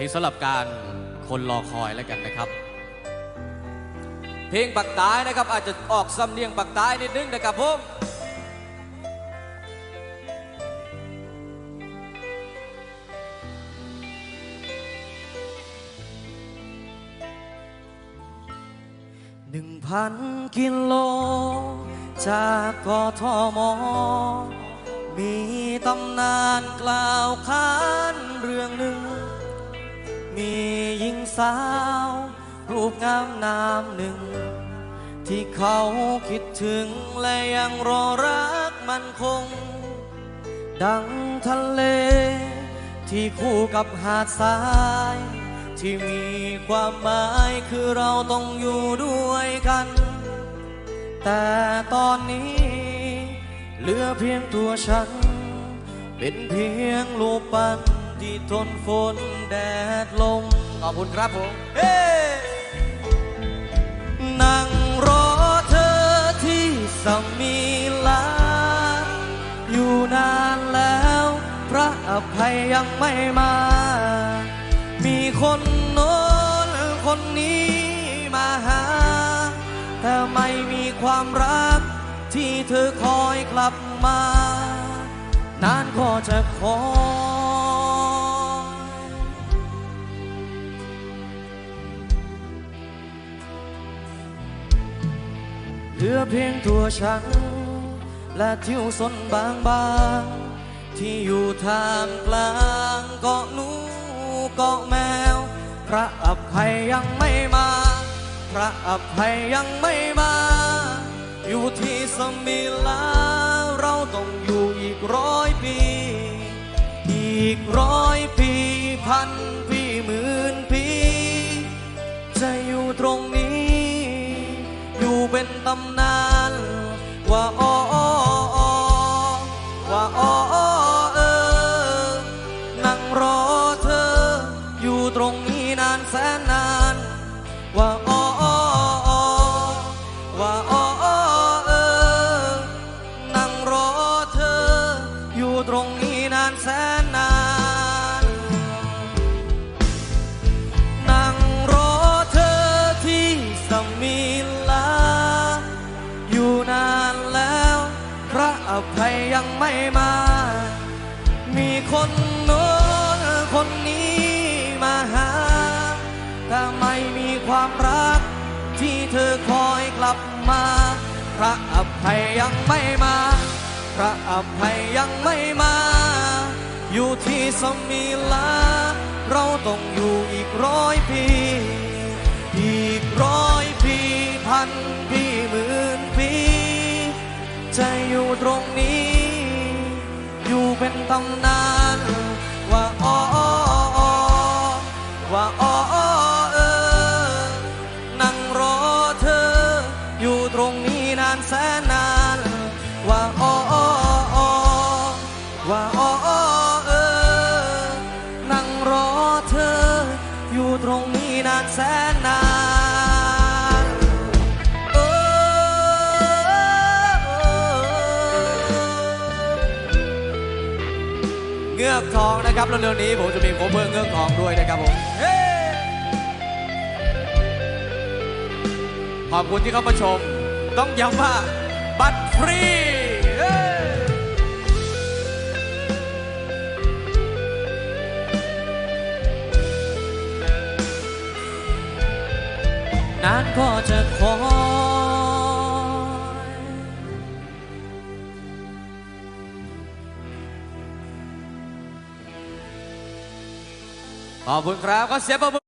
ลงสำหรับการคนรอคอยแล้วกันนะครับ เพลงปักตายนะครับ อาจจะออกสำเนียงปักตายนิดนึงนะครับผมหนึ่งพันกิโล จากกทม มีตำนานกล่าวขานเรื่องหนึ่ง มีหญิงสาว รูปงามนามหนึ่ง ที่เขาคิดถึงและยังรอรักมันคง ดังทะเล ที่คู่กับหาดทราย ที่มีความหมายคือเราต้องอยู่ด้วยกัน แต่ตอนนี้เหลือเพียงตัวฉัน เป็นเพียงรูปปั้น ที่ทนฝนแดดลมขอบคุณครับผมเฮ้นั่งรอเธอที่สมีลา อยู่นานแล้ว พระอภัยยังไม่มา มีคนโน้นคนนี้มาหา แต่ไม่มีความรัก ที่เธอคอยกลับมา นานก็จะคอย เหลือเพียงตัวฉัน และทิวสนบางบางที่อยู่ทามกลางเกาะหนูเกาะแมว พระอภัยยังไม่มา พระอภัยยังไม่มา อยู่ที่สมิลาเราต้องอยู่อีกร้อยปี อีกร้อย ว่าอ้ออ้อว่าอ้อเออ นั่งรอเธอ อยู่ตรงนี้นานแสนนาน ว่าอ้ออ้อว่าอ้ออ้อเออ นั่งรอเธอ อยู่ตรงนี้ ระอภัยยังไม่มา มีคนโน้นคนนี้มาหา แต่ไม่มีความรัก ที่เธอคอยกลับมา พระอภัยยังไม่มา พระอภัยยังไม่มา อยู่ที่สมิลา เราต้องอยู่อีกร้อยปี อีกร้อยปีพันปีหมื่นปีจะอยู่ตรง เป็นตำนานว่าอ้อว่าอ้อเออนั่งรอเธอ อยู่ตรงนี้นานแสนนานว่าอ้อว่าอ้อเออนั่งรอเธอ อยู่ตรงนี้นานแสนนาน เงือกทองนะครับเร็วๆนี้ผมจะมีโคเวอร์เงือกทองด้วยนะครับผมขอบคุณที่เข้ามาชม ต้องย้ำว่าบัตรฟรีเฮ้นานก็จะคอ ขอบคุณครับก็เสียงปรบมือ